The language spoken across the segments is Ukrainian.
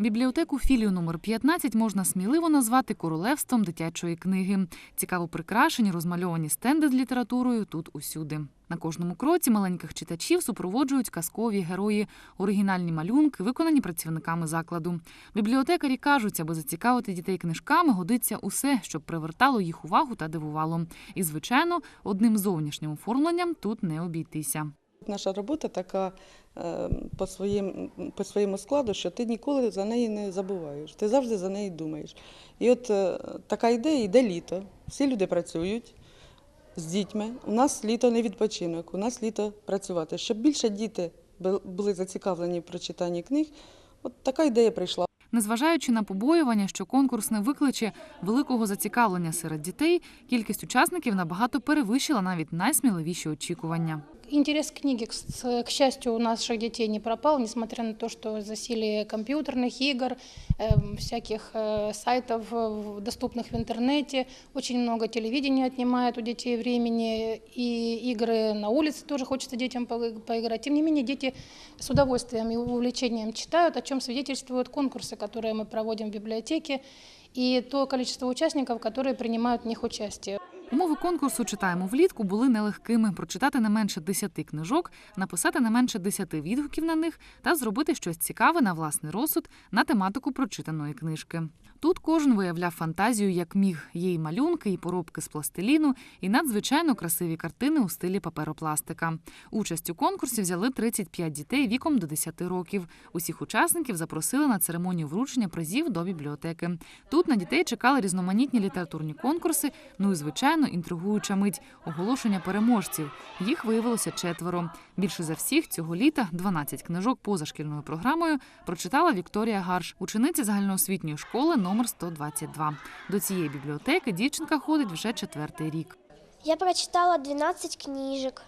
Бібліотеку філію номер 15 можна сміливо назвати королевством дитячої книги. Цікаво прикрашені, розмальовані стенди з літературою тут усюди. На кожному кроці маленьких читачів супроводжують казкові герої, оригінальні малюнки, виконані працівниками закладу. Бібліотекарі кажуть, аби зацікавити дітей книжками, годиться усе, щоб привертало їх увагу та дивувало. І, звичайно, одним зовнішнім оформленням тут не обійтися. Наша робота така е, по, своїм, по своєму складу, що ти ніколи за неї не забуваєш, ти завжди за неї думаєш. І от е, така ідея, йде літо. Всі люди працюють з дітьми. У нас літо не відпочинок, у нас літо працювати. Щоб більше діти бу- були зацікавлені в прочитанні книг, от така ідея прийшла. Незважаючи на побоювання, що конкурс не викличе великого зацікавлення серед дітей, кількість учасників набагато перевищила навіть найсміливіші очікування. Интерес к книге, к с- к счастью, у наших детей не пропал, несмотря на то, что засилие компьютерных игр, эм, всяких э, сайтов, э, доступных в интернете. Очень много телевидения отнимает у детей времени, и игры на улице тоже хочется детям по- поиграть. Тем не менее, дети с удовольствием и увлечением читают, о чем свидетельствуют конкурсы, которые мы проводим в библиотеке, и то количество участников, которые принимают в них участие. Умови конкурсу читаємо влітку були нелегкими: прочитати не менше 10 книжок, написати не менше 10 відгуків на них та зробити щось цікаве на власний розсуд на тематику прочитаної книжки. Тут кожен виявляв фантазію як міг. І малюнки, і поробки з пластиліну, і надзвичайно красиві картини у стилі паперопластика. Участь у конкурсі взяли 35 дітей віком до 10 років. Усіх учасників запросили на церемонію вручення призів до бібліотеки. Тут на дітей чекали різноманітні літературні конкурси. Ну і звичайно, інтригуюча мить оголошення переможців. Їх виявилося четверо. Більше за всіх цього літа 12 книжок поза шкільною програмою прочитала Вікторія Гарш, учениця загальноосвітньої школи номер 122. До цієї бібліотеки дівчинка ходить вже четвертий рік. Я прочитала 12 книжек.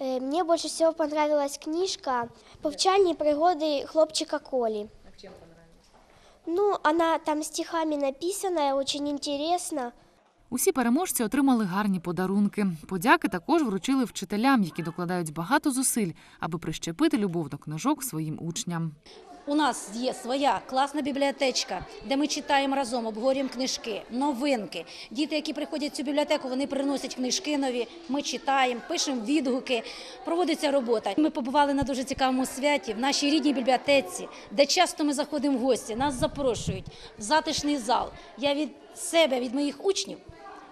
Э, Мне больше всего понравилась книжка «Повчальні пригоди хлопчика Колі. А чим Коли». Ну, она там стихами написанная, очень интересно. Усі переможці отримали гарні подарунки. Подяки також вручили вчителям, які докладають багато зусиль, аби прищепити любов до книжок своїм учням. У нас є своя класна бібліотечка, де ми читаємо разом, обговорюємо книжки, новинки. Діти, які приходять в цю бібліотеку, вони приносять книжки нові. Ми читаємо, пишемо відгуки. Проводиться робота. Ми побували на дуже цікавому святі в нашій рідній бібліотеці, де часто ми заходимо в гості. Нас запрошують в затишний зал. Я від себе, від моїх учнів,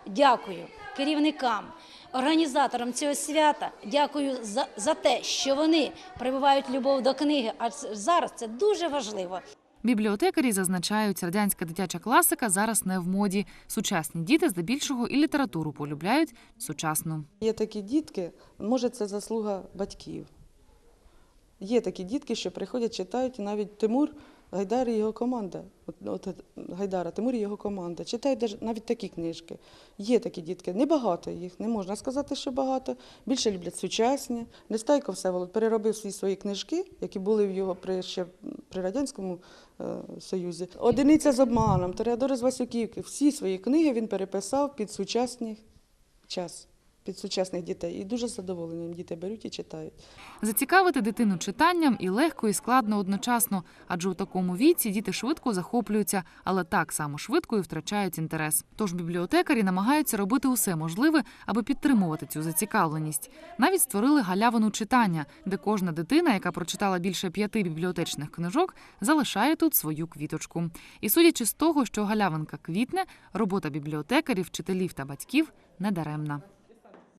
дякую керівникам. Організаторам цього свята дякую за, за те, що вони прививають любов до книги. А зараз це дуже важливо. Бібліотекарі зазначають, радянська дитяча класика зараз не в моді. Сучасні діти здебільшого і літературу полюбляють сучасну. Є такі дітки, може, це заслуга батьків. Є такі дітки, що приходять, читають, і навіть Тимур Гайдар і його команда. От, от Гайдара, Тимур і його команда. Читають навіть такі книжки. Є такі дітки. Небагато їх, не можна сказати, що багато. Більше люблять сучасні. Нестайко Всеволод переробив всі свої книжки, які були в його при, ще при Радянському е, Союзі. Одиниця з обманом, Тореадори з Васюківки. Всі свої книги він переписав під сучасний час. Під сучасних дітей і дуже з діти беруть і читають. Зацікавити дитину читанням і легко, і складно одночасно, адже у такому віці діти швидко захоплюються, але так само швидко і втрачають інтерес. Тож бібліотекарі намагаються робити усе можливе, аби підтримувати цю зацікавленість. Навіть створили галявину читання, де кожна дитина, яка прочитала більше п'яти бібліотечних книжок, залишає тут свою квіточку. І судячи з того, що галявинка квітне, робота бібліотекарів, вчителів та батьків недаремна.